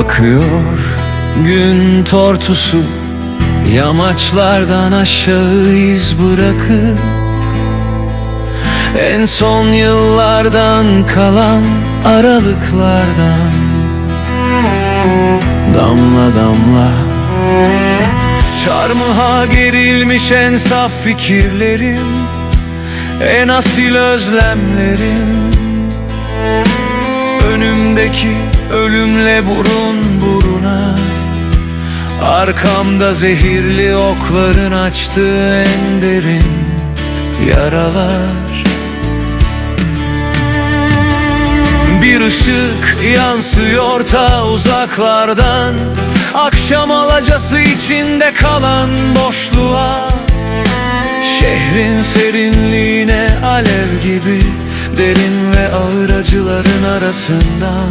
Akıyor gün tortusu Yamaçlardan aşağı iz bırakıp En son yıllardan kalan aralıklardan Damla damla Çarmıha gerilmiş en saf fikirlerim En asil özlemlerim? Önümdeki ölümle burun buruna Arkamda zehirli okların açtığı en derin yaralar. Bir ışık yansıyor ta uzaklardan Akşam alacası içinde kalan boşluğa Şehrin serinliğine alev gibi Derin ve ağır acıların arasından.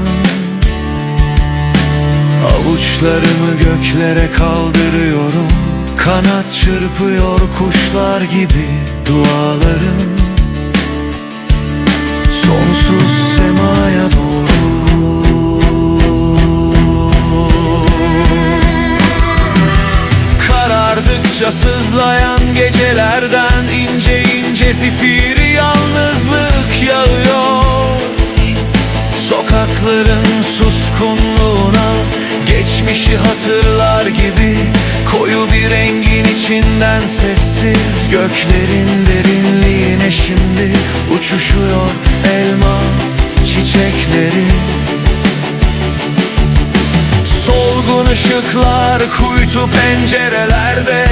Avuçlarımı göklere kaldırıyorum Kanat çırpıyor kuşlar gibi dualarım Karardıkça sızlayan gecelerden ince ince zifiri yalnızlık yağıyor. Sokakların suskunluğuna geçmişi hatırlar gibi Koyu bir rengin içinden sessiz göklerin derinliğine şimdi Uçuşuyor elma çiçekleri. Solgun ışıklar kuytu pencerelerde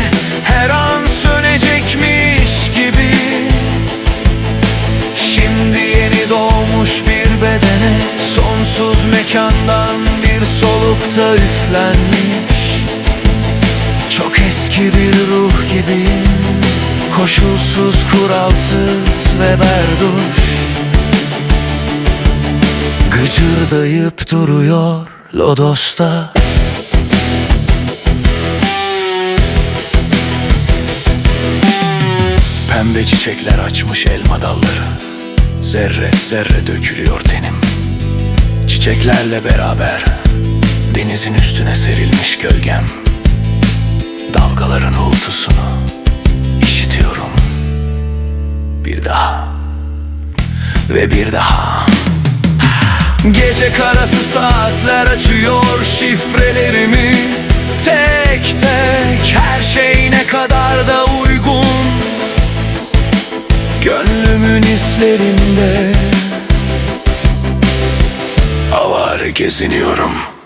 mekandan bir solukta üflenmiş. Çok eski bir ruh gibiyim Koşulsuz, kuralsız ve berduş. Gıcırdayıp duruyor Lodos'ta. Pembe çiçekler açmış elma dalları. Zerre zerre dökülüyor tenim Çiçeklerle beraber Denizin üstüne serilmiş gölgem. Dalgaların uğultusunu işitiyorum. Bir daha Ve bir daha. Gece karası saatler açıyor şifrelerimi. Tek tek her şey ne kadar da uygun. Gönlümün hislerinde geziniyorum